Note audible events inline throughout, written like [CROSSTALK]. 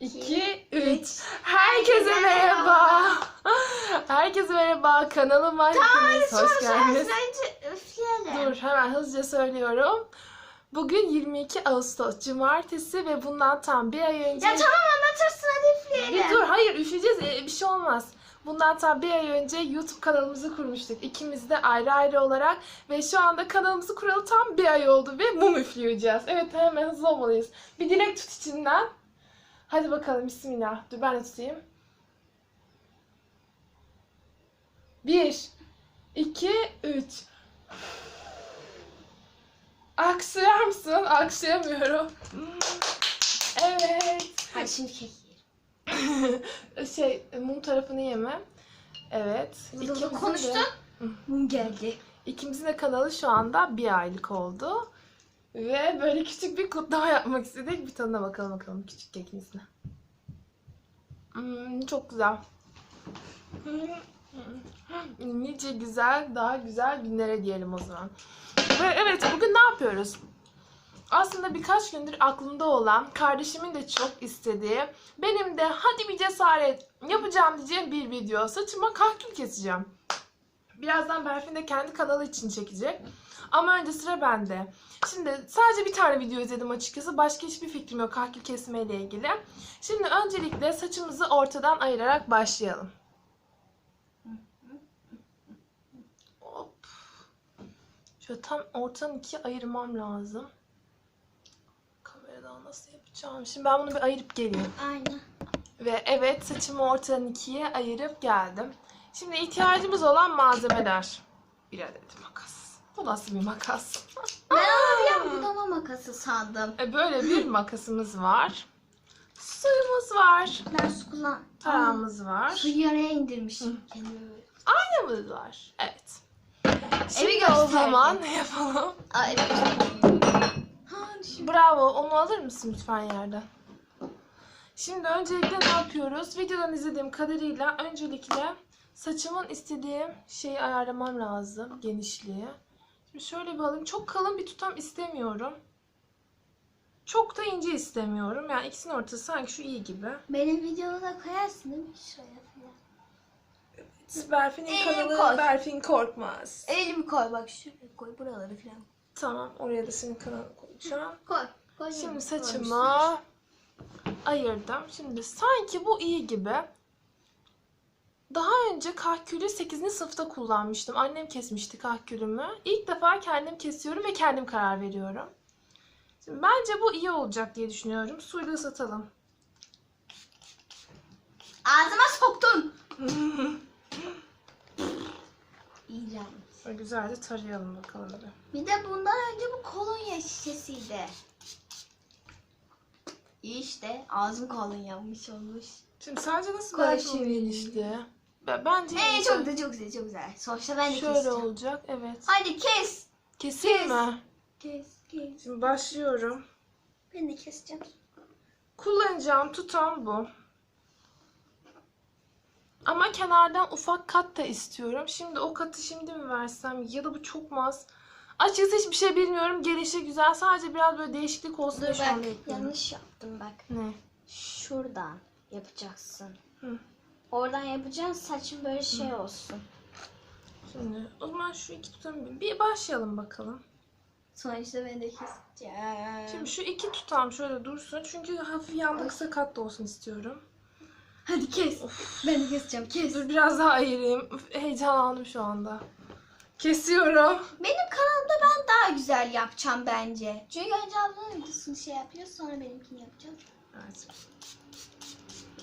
Bir, iki, üç. Herkese merhaba. Herkese merhaba. Kanalıma hepiniz hoş geldiniz. Dur hemen hızlıca söylüyorum. Bugün 22 Ağustos Cumartesi ve bundan tam bir ay önce... Ya tamam anlatırsın hadi üfleyelim. Bir dur hayır üfleyeceğiz e, bir şey olmaz. Bundan tam bir ay önce YouTube kanalımızı kurmuştuk. İkimiz de ayrı ayrı olarak ve şu anda kanalımızı kuralı tam bir ay oldu ve mum üfleyeceğiz. Evet hemen hızlı olmalıyız. Bir dilek tut içinden. Hadi bakalım bismillah. Dur ben de tutayım. Bir, iki, üç. Aksayar mısın? Aksayamıyorum. Evet. Hadi şimdi kek [LAUGHS] şey mum tarafını yeme. Evet. İkimizin de- Mum geldi. İkimizin de kanalı şu anda bir aylık oldu. Ve böyle küçük bir kutlama yapmak istedik. Bir tadına bakalım bakalım küçük kekin ismi. Hmm, çok güzel. Hmm, Nice güzel, daha güzel günlere diyelim o zaman. Ve evet bugün ne yapıyoruz? Aslında birkaç gündür aklımda olan, kardeşimin de çok istediği, benim de hadi bir cesaret yapacağım diyeceğim bir video. Saçıma kahkül keseceğim. Birazdan Berfin de kendi kanalı için çekecek. Ama önce sıra bende. Şimdi sadece bir tane video izledim açıkçası. Başka hiçbir fikrim yok kahkül kesmeyle ilgili. Şimdi öncelikle saçımızı ortadan ayırarak başlayalım. Hop. Şöyle tam ortadan ikiye ayırmam lazım. Kameradan nasıl yapacağım? Şimdi ben bunu bir ayırıp geleyim. Aynen. Ve evet saçımı ortadan ikiye ayırıp geldim. Şimdi ihtiyacımız olan malzemeler. Bir adet makas. Bu nasıl bir makas? [LAUGHS] Ben onu bir an budama makası sandım. E, böyle bir [LAUGHS] makasımız var. Suyumuz var. Ben su kullan. Tarağımız var. Suyu yaraya indirmişim. Kendime böyle. Aynamız var. Evet. Şimdi o zaman ne yapalım? Aa, evet. Ha. Bravo. Onu alır mısın lütfen yerden? Şimdi öncelikle ne yapıyoruz? Videodan izlediğim kadarıyla öncelikle saçımın istediğim şeyi ayarlamam lazım. Genişliği. Şimdi şöyle bir alayım. Çok kalın bir tutam istemiyorum. Çok da ince istemiyorum. Yani ikisinin ortası sanki şu iyi gibi. Benim videoda da koyarsın değil mi? Şuraya falan. Berfin'in Ee, kanalı koy. Berfin Korkmaz. Elimi koy bak şuraya koy buraları falan. Tamam oraya da senin kanalını koyacağım. Koy. koy Şimdi saçımı ayırdım. Şimdi sanki bu iyi gibi. Daha önce kahkülü 8. sınıfta kullanmıştım. Annem kesmişti kahkülümü. İlk defa kendim kesiyorum ve kendim karar veriyorum. Şimdi bence bu iyi olacak diye düşünüyorum. Suyla ıslatalım. Ağzıma soktun. [LAUGHS] İğrenç. Güzelce tarayalım bakalım. Bir de bundan önce bu kolonya şişesiydi. İyi işte ağzım kolonyanmış olmuş. Şimdi sadece nasıl şimdi. genişliği? Ben- Bence Ee, iyi. çok güzel çok güzel çok güzel. Sonuçta ben de şöyle keseceğim. olacak. Evet. Hadi kes. Keseyim Kes. mi? Kes kes. Şimdi başlıyorum. Ben de keseceğim. Kullanacağım tutam bu. Ama kenardan ufak kat da istiyorum. Şimdi o katı şimdi mi versem ya da bu çok mu az? Açıkçası hiçbir şey bilmiyorum. Gelişi güzel. Sadece biraz böyle değişiklik olsun Dur diye şu bak anda yapıyorum. yanlış yaptım bak. Ne? Şuradan yapacaksın. Hı. Oradan yapacaksın saçın böyle şey olsun. Şimdi o zaman şu iki tutamı bir- bir başlayalım bakalım. Sonuçta ben de keseceğim. Şimdi şu iki tutam şöyle dursun. Çünkü hafif yanda kısa kat da olsun istiyorum. Hadi kes. Ben de keseceğim kes. Dur biraz daha ayırayım. Üf, Heyecanlandım şu anda. Kesiyorum. Benim kanalımda ben daha güzel yapacağım bence. Çünkü önce ablanın videosunu şey yapıyor sonra benimkini yapacağız. Evet.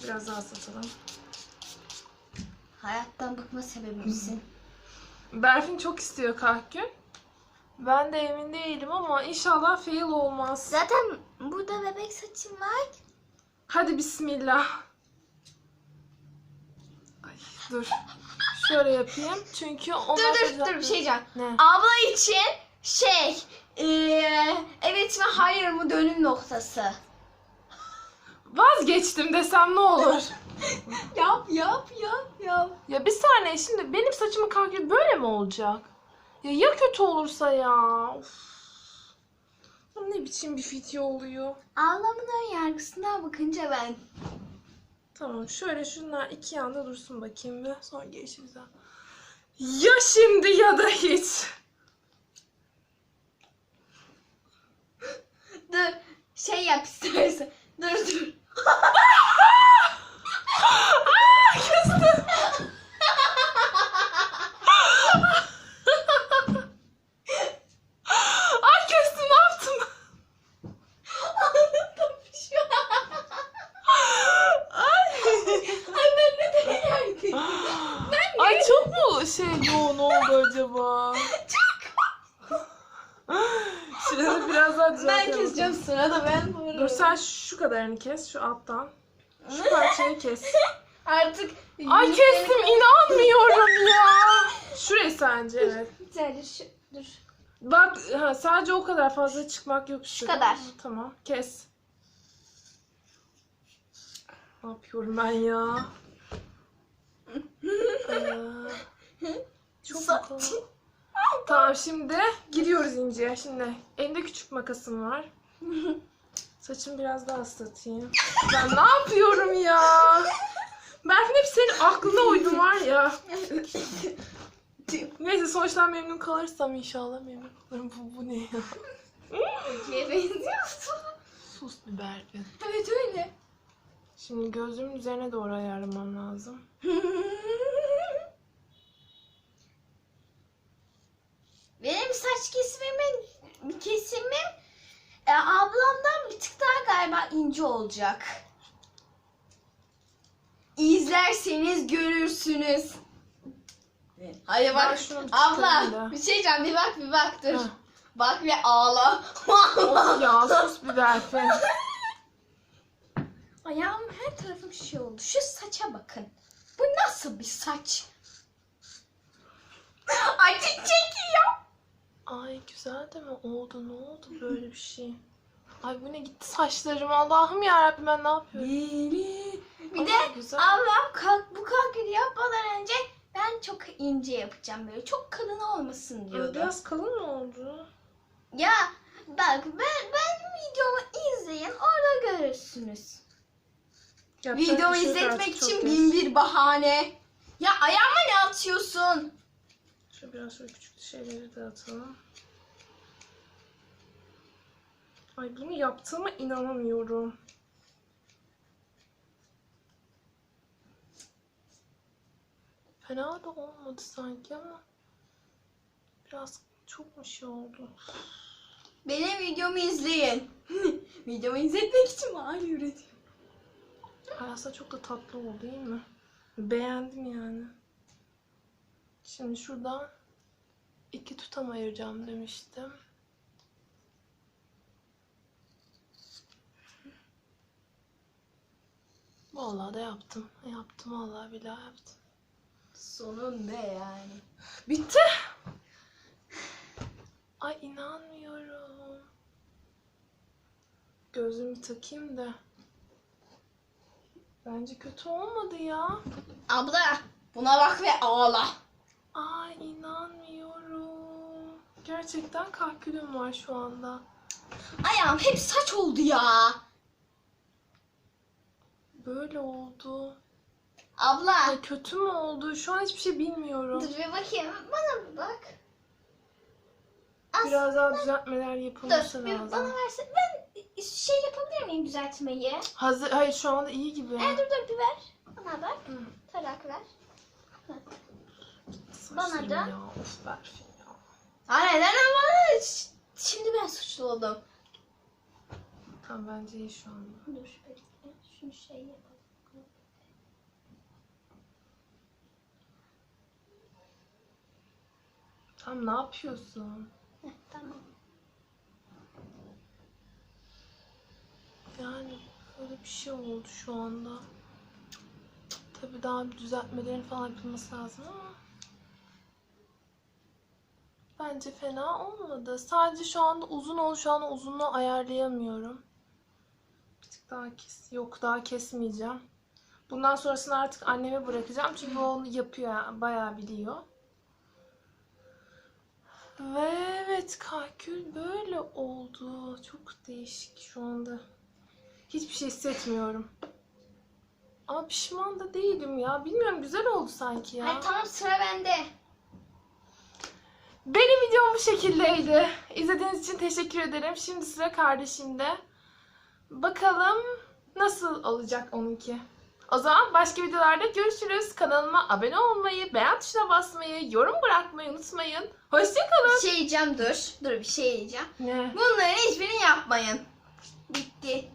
Biraz daha satalım. Hayattan bıkma sebebimsin. Berfin çok istiyor kahkül. Ben de emin değilim ama inşallah fail olmaz. Zaten burada bebek saçım var. Hadi bismillah. Ay, dur. Şöyle yapayım. Çünkü ondan Dur dur sonra- dur bir şey diyeceğim. Ne? Abla için şey eee, evet mi hayır mı dönüm noktası. Vazgeçtim desem ne olur? [LAUGHS] Yap yap yap yap. ya bir saniye şimdi benim saçımın kahkül böyle mi olacak? Ya ya kötü olursa ya? Of. ne biçim bir video oluyor? Ablamın ön yargısına bakınca ben. Tamam şöyle şunlar iki yanda dursun bakayım bir. Sonra gelişimize. Ya şimdi ya da hiç. Dur. Şey yap istersen. Dur dur. Kestim. Ay kestim ne yaptım? Kapışıyor. Ay. Ay ben ne diyeyim? Ay çok mu şey yoğun oldu acaba? [LAUGHS] Şimdi biraz daha Ben düzeltelim. keseceğim sırada ben vururum. Dur sen şu kadarını kes şu alttan. Şu parçayı kes. [LAUGHS] Artık Ay kestim inanmıyorum ya. [LAUGHS] Şurayı sence evet. Bir tane şu, dur. Bak ha, sadece o kadar fazla çıkmak yok. Şu kadar. Tamam kes. Ne yapıyorum ben ya? Çok. [LAUGHS] Tamam şimdi giriyoruz inceye. Şimdi elimde küçük makasım var. Saçımı biraz daha ıslatayım. Ben ne yapıyorum ya? Berfin hep senin aklına uydum var ya. Neyse sonuçtan memnun kalırsam inşallah memnun kalırım. Bu, bu ne ya? Öykü'ye benziyorsun. Sus bir Berfin. Evet öyle. Şimdi gözümün üzerine doğru ayarlamam lazım. Benim saç kesimimin kesimim e, ablamdan bir tık daha ince olacak. İzlerseniz görürsünüz. Hadi Ben bak. Abla bir şey diyeceğim bir bak bir bak dur. Heh. Bak ve ağla. Of ya [LAUGHS] sus bir Berfin. Ayağım her tarafım şey oldu. Şu saça bakın. Bu nasıl bir saç? Acı çekiyor. Ay güzel de mi oldu? Ne oldu böyle bir şey? Ay bu ne gitti saçlarım Allah'ım yarabbim ben ne yapıyorum? Bir Ama de güzel. ablam kalk, bu kalkıyı yapmadan önce ben çok ince yapacağım böyle. Çok kalın olmasın Ay, diyordu. Biraz kalın mı oldu? Ya bak ben, ben videomu izleyin orada görürsünüz. Yapacak Videomu şey yok izletmek için bin bir bahane. Ya ayağıma ne atıyorsun? Şöyle biraz şöyle küçük şeyleri de atalım. Ay bunu yaptığıma inanamıyorum. Fena da olmadı sanki ama biraz çok mu şey oldu? Benim videomu izleyin. [LAUGHS] videomu izletmek için bahane üretiyorum. Aslında çok da tatlı oldu değil mi? Beğendim yani. Şimdi şuradan iki tutam ayıracağım demiştim. Vallahi da yaptım. Yaptım vallahi billahi yaptım. Sonunda yani. Bitti. Ay inanmıyorum. Gözümü takayım da. Bence kötü olmadı ya. Abla buna bak ve ağla. Ay inanmıyorum. Gerçekten kalkülüm var şu anda. Ayağım hep saç oldu ya. Böyle oldu. Abla. Ay kötü mü oldu? Şu an hiçbir şey bilmiyorum. Dur bir bakayım. Bana bir bak. Az, Biraz daha düzeltmeler dur yapılması bir lazım. bana versin. Ben şey yapabilir miyim düzeltmeyi? Hazır, hayır şu anda iyi gibi. E, dur dur bir ver. Bana bak. Hı. Tarak ver. Saçlarım da- Ya, of ya. Ha neden bana? Şimdi ben suçlu oldum. Tamam bence iyi şu anda. Dur bekle. Şunu şey yapalım. Tam ne yapıyorsun? Heh, tamam. Yani öyle bir şey oldu şu anda. Tabii daha bir düzeltmelerin falan yapılması lazım ama. Bence fena olmadı. Sadece şu anda uzun ol şu an uzunluğu ayarlayamıyorum. Daha kes. Yok daha kesmeyeceğim. Bundan sonrasını artık anneme bırakacağım. Çünkü o onu yapıyor. Bayağı biliyor. Ve evet kalkül böyle oldu. Çok değişik şu anda. Hiçbir şey hissetmiyorum. Ama pişman da değilim ya. Bilmiyorum güzel oldu sanki ya. Hadi tamam sıra bende. Benim videom bu şekildeydi. İzlediğiniz için teşekkür ederim. Şimdi sıra kardeşimde. Bakalım nasıl olacak onunki. O zaman başka videolarda görüşürüz. Kanalıma abone olmayı, beğen tuşuna basmayı, yorum bırakmayı unutmayın. Hoşçakalın. Bir şey diyeceğim dur. Dur bir şey diyeceğim. Ne? Bunların hiçbirini yapmayın. Bitti.